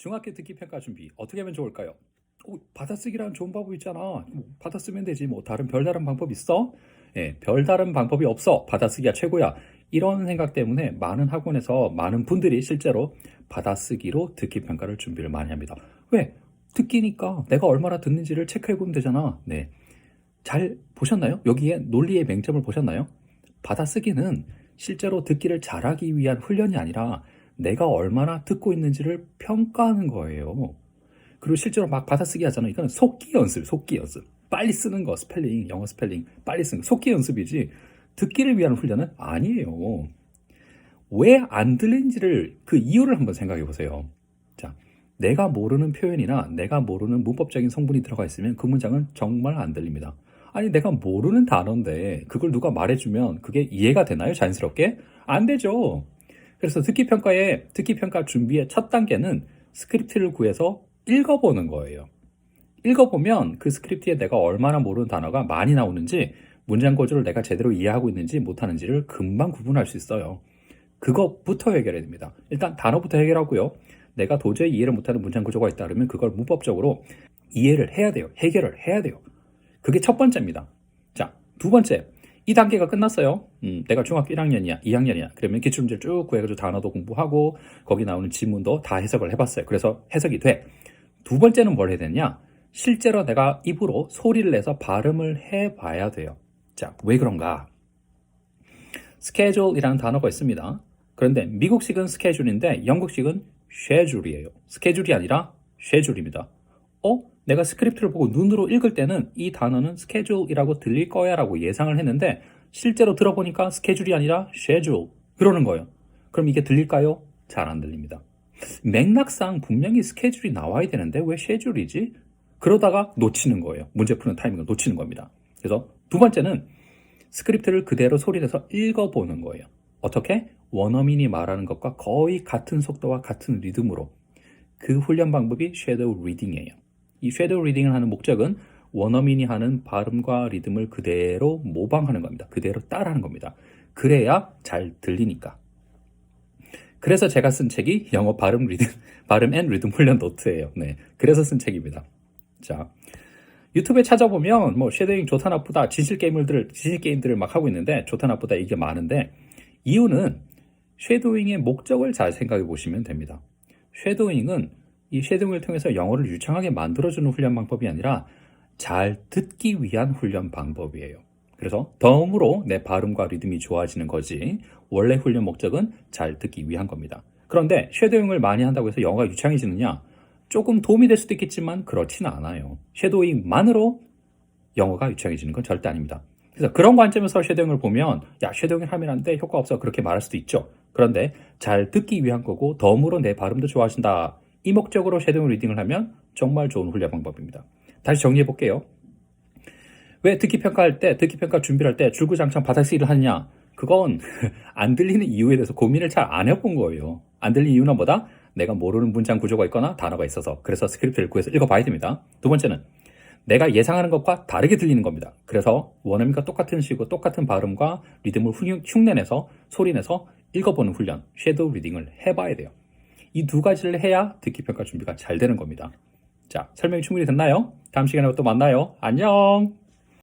중학교 듣기 평가 준비 어떻게 하면 좋을까요? 오, 받아쓰기라는 좋은 방법 있잖아. 뭐, 받아쓰면 되지. 뭐 다른 별다른 방법 있어? 예, 별다른 방법이 없어. 받아쓰기가 최고야. 이런 생각 때문에 많은 학원에서 많은 분들이 실제로 받아쓰기로 듣기 평가를 준비를 많이 합니다. 왜? 듣기니까 내가 얼마나 듣는지를 체크해 보면 되잖아. 네. 잘 보셨나요? 여기에 논리의 맹점을 보셨나요? 받아쓰기는 실제로 듣기를 잘하기 위한 훈련이 아니라 내가 얼마나 듣고 있는지를 평가하는 거예요. 그리고 실제로 막 받아쓰기 하잖아요. 이건 속기 연습, 속기 연습. 빨리 쓰는 거, 스펠링, 영어 스펠링, 빨리 쓰는 거, 속기 연습이지 듣기를 위한 훈련은 아니에요. 왜 안 들리는지를 그 이유를 한번 생각해 보세요. 자, 내가 모르는 표현이나 내가 모르는 문법적인 성분이 들어가 있으면 그 문장은 정말 안 들립니다. 아니, 내가 모르는 단어인데 그걸 누가 말해주면 그게 이해가 되나요? 자연스럽게? 안 되죠. 그래서 듣기 평가의 듣기 평가 준비의 첫 단계는 스크립트를 구해서 읽어보는 거예요. 읽어보면 그 스크립트에 내가 얼마나 모르는 단어가 많이 나오는지 문장 구조를 내가 제대로 이해하고 있는지 못하는지를 금방 구분할 수 있어요. 그것부터 해결해야 됩니다. 일단 단어부터 해결하고요. 내가 도저히 이해를 못하는 문장 구조가 있다 그러면 그걸 문법적으로 이해를 해야 돼요. 해결을 해야 돼요. 그게 첫 번째입니다. 자, 두 번째. 이 단계가 끝났어요. 음, 내가 중학교 1학년이야, 2학년이야. 그러면 기출문제를 쭉 구해가지고 단어도 공부하고 거기 나오는 지문도 다 해석을 해봤어요. 그래서 해석이 돼. 두 번째는 뭘 해야 되냐? 실제로 내가 입으로 소리를 내서 발음을 해봐야 돼요. 자, 왜 그런가? schedule이라는 단어가 있습니다. 그런데 미국식은 schedule인데 영국식은 schedule이에요. schedule이 아니라 schedule입니다. 어? 내가 스크립트를 보고 눈으로 읽을 때는 이 단어는 schedule이라고 들릴 거야 라고 예상을 했는데 실제로 들어보니까 schedule이 아니라 schedule 그러는 거예요. 그럼 이게 들릴까요? 잘 안 들립니다. 맥락상 분명히 스케줄이 나와야 되는데 왜 쉐줄이지? 그러다가 놓치는 거예요. 문제 푸는 타이밍을 놓치는 겁니다. 그래서 두 번째는 스크립트를 그대로 소리내서 읽어보는 거예요. 어떻게? 원어민이 말하는 것과 거의 같은 속도와 같은 리듬으로 그 훈련 방법이 섀도우 리딩이에요. 이 섀도우 리딩을 하는 목적은 원어민이 하는 발음과 리듬을 그대로 모방하는 겁니다. 그대로 따라하는 겁니다. 그래야 잘 들리니까. 그래서 제가 쓴 책이 영어 발음 리듬, 발음 앤 리듬 훈련 노트예요. 네. 그래서 쓴 책입니다. 자. 유튜브에 찾아보면 뭐 쉐도잉 좋다 나쁘다 진실 게임들을 진실 게임들을 막 하고 있는데 좋다 나쁘다 이게 많은데 이유는 쉐도잉의 목적을 잘 생각해 보시면 됩니다. 쉐도잉은 이 쉐도잉을 통해서 영어를 유창하게 만들어주는 훈련 방법이 아니라 잘 듣기 위한 훈련 방법이에요. 그래서 덤으로 내 발음과 리듬이 좋아지는 거지 원래 훈련 목적은 잘 듣기 위한 겁니다. 그런데 쉐도잉을 많이 한다고 해서 영어가 유창해지느냐? 조금 도움이 될 수도 있겠지만 그렇지는 않아요. 쉐도잉만으로 영어가 유창해지는 건 절대 아닙니다. 그래서 그런 관점에서 쉐도잉을 보면 야 쉐도잉을 하면 안 돼 효과 없어 그렇게 말할 수도 있죠. 그런데 잘 듣기 위한 거고 덤으로 내 발음도 좋아진다. 이 목적으로 쉐도잉 리딩을 하면 정말 좋은 훈련 방법입니다. 다시 정리해 볼게요. 왜 듣기 평가할 때, 듣기 평가 준비할 때 줄구장창 받아쓰기를 하느냐? 그건 안 들리는 이유에 대해서 고민을 잘 안 해본 거예요. 안 들리는 이유는 뭐다? 내가 모르는 문장 구조가 있거나 단어가 있어서 그래서 스크립트를 구해서 읽어봐야 됩니다. 두 번째는 내가 예상하는 것과 다르게 들리는 겁니다. 그래서 원어민과 똑같은 식으로 똑같은 발음과 리듬을 흉내내서 소리내서 읽어보는 훈련, 섀도우 리딩을 해봐야 돼요. 이 두 가지를 해야 듣기 평가 준비가 잘 되는 겁니다. 자, 설명이 충분히 됐나요? 다음 시간에 또 만나요. 안녕!